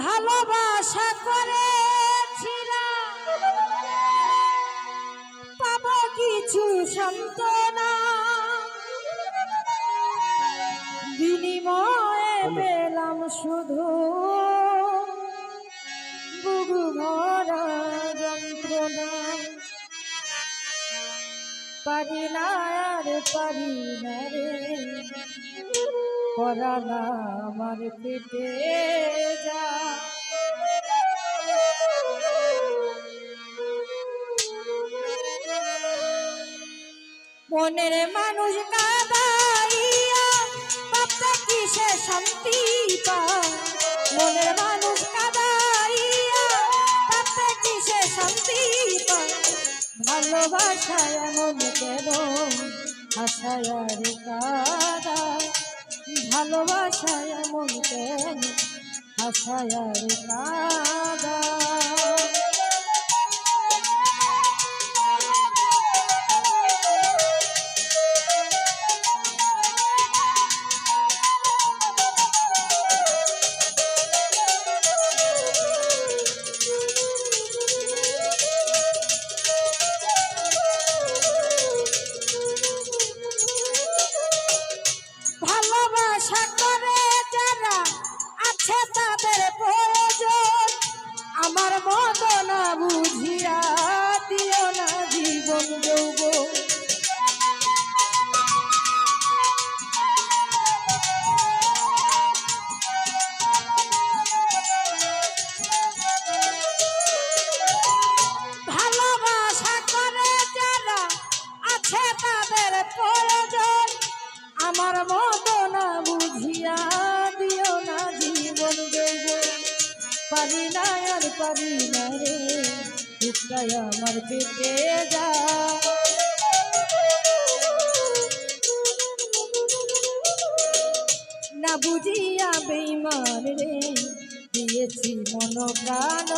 ভালোবাসা করেছিলাম। পাবো কিছু সন্তনা বিনিময়ে পেলাম শুধু ভরা যন্ত্রণা। পারি না আর পারি না রে। পরানা আমার পেটে যা মনের মানুষ কাদাইয়া বাপটা কিসে শান্তি পায়? মনের মানুষ কাদাইয়া বাপটা কিসে শান্তি পায়? ভালোবাসায় এমন কেন আর কাদা? ভালোবাসায় এমন কেন আশায় কাদা? না আর পারি না রে। দুঃখায় আমার পেটে যা না বুঝিয়া বেইমান রে, দিয়েছি মন প্রাণ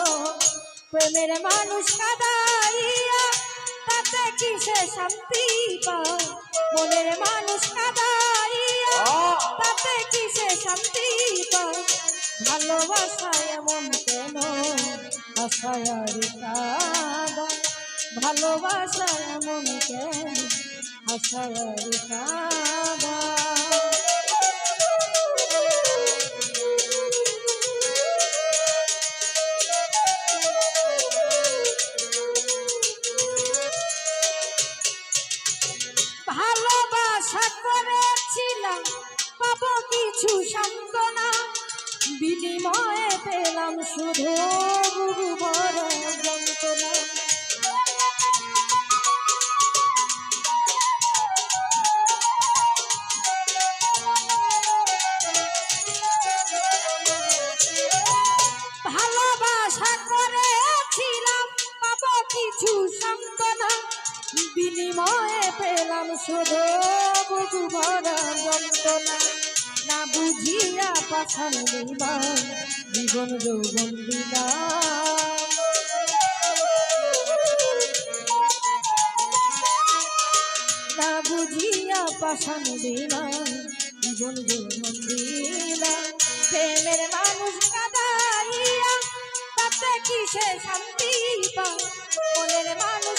প্রেমের মানুষ কাদাইয়া, তাতে কিসে শান্তি পায়? মনের মানুষ কাদাইয়া তাতে কিসে শান্তি ভালোবাসায় এমন কেন? ভালোবাসায় এমন কেন? আশায় কাদা। কিছু সান্ত্বনা বিনিময়ে পেলাম শুধু বুবু বড় যন্ত্রণা কিছু সান্ত্বনা। বিনিময়ে পেলাম শুধু বুকু ভরা যন্ত্রণা। না বুঝিয়া পাঠান দিবান জীবন যৌবন দিলাম না বুঝিয়া পাশান দিলাম জীবন যৌবন দিলাম প্রেমের মানুষ কাদাইয়া, তাতে কিসে শান্তি পায় মনের মানুষ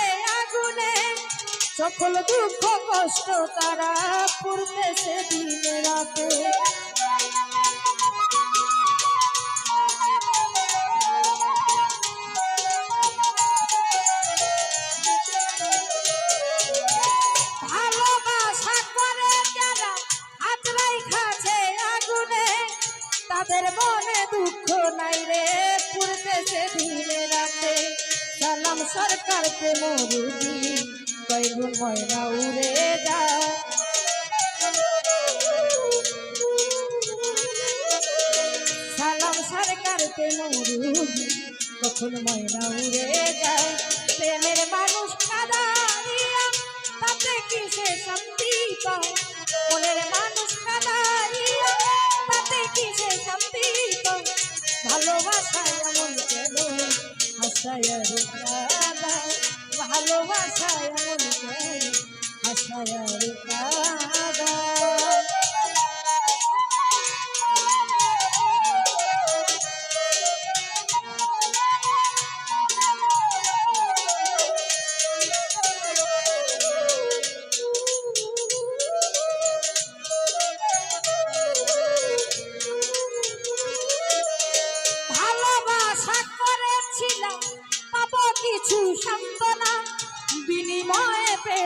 সকল দুঃখ, কষ্ট তারা পূর্বেছে দিনে রাতে। তাদের মনে দুঃখ নাই রে পূর্বেছে দিনে রাতে। সালাম সরকার প্রেম রুদি কইরু ময়না উড়ে যায় সালাম ডাকে মরু কখন ময়না উড়ে যায় প্রেমের মানুষ কাদাইয়া তাতে কিসে শান্তি পায় মনের মানুষ কাদাইয়া তাতে কিসে শান্তি পায় ভালোবাসায় এমন কেন হাসায়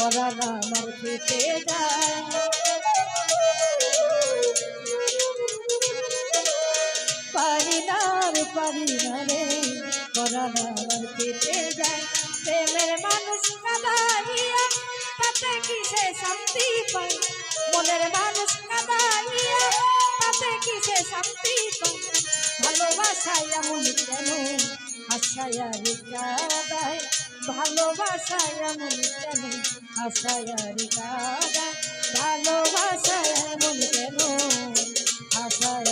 পরাণ আমার কেটে যায়। পারি না রে, পারি না রে পরাণ আমার কেটে যায়। প্রেমের মানুষ কাদাইয়া, তাতে কিসে শান্তি পায়? মনের মানুষ কাদাইয়া, তাতে কিসে শান্তি পায়? ভালোবাসায় এমন কেন আশায় আর কাদায়? ভালোবাসায় এমন কেন? আশায় কাদায় ভালোবাসায় এমন কেন? আশায়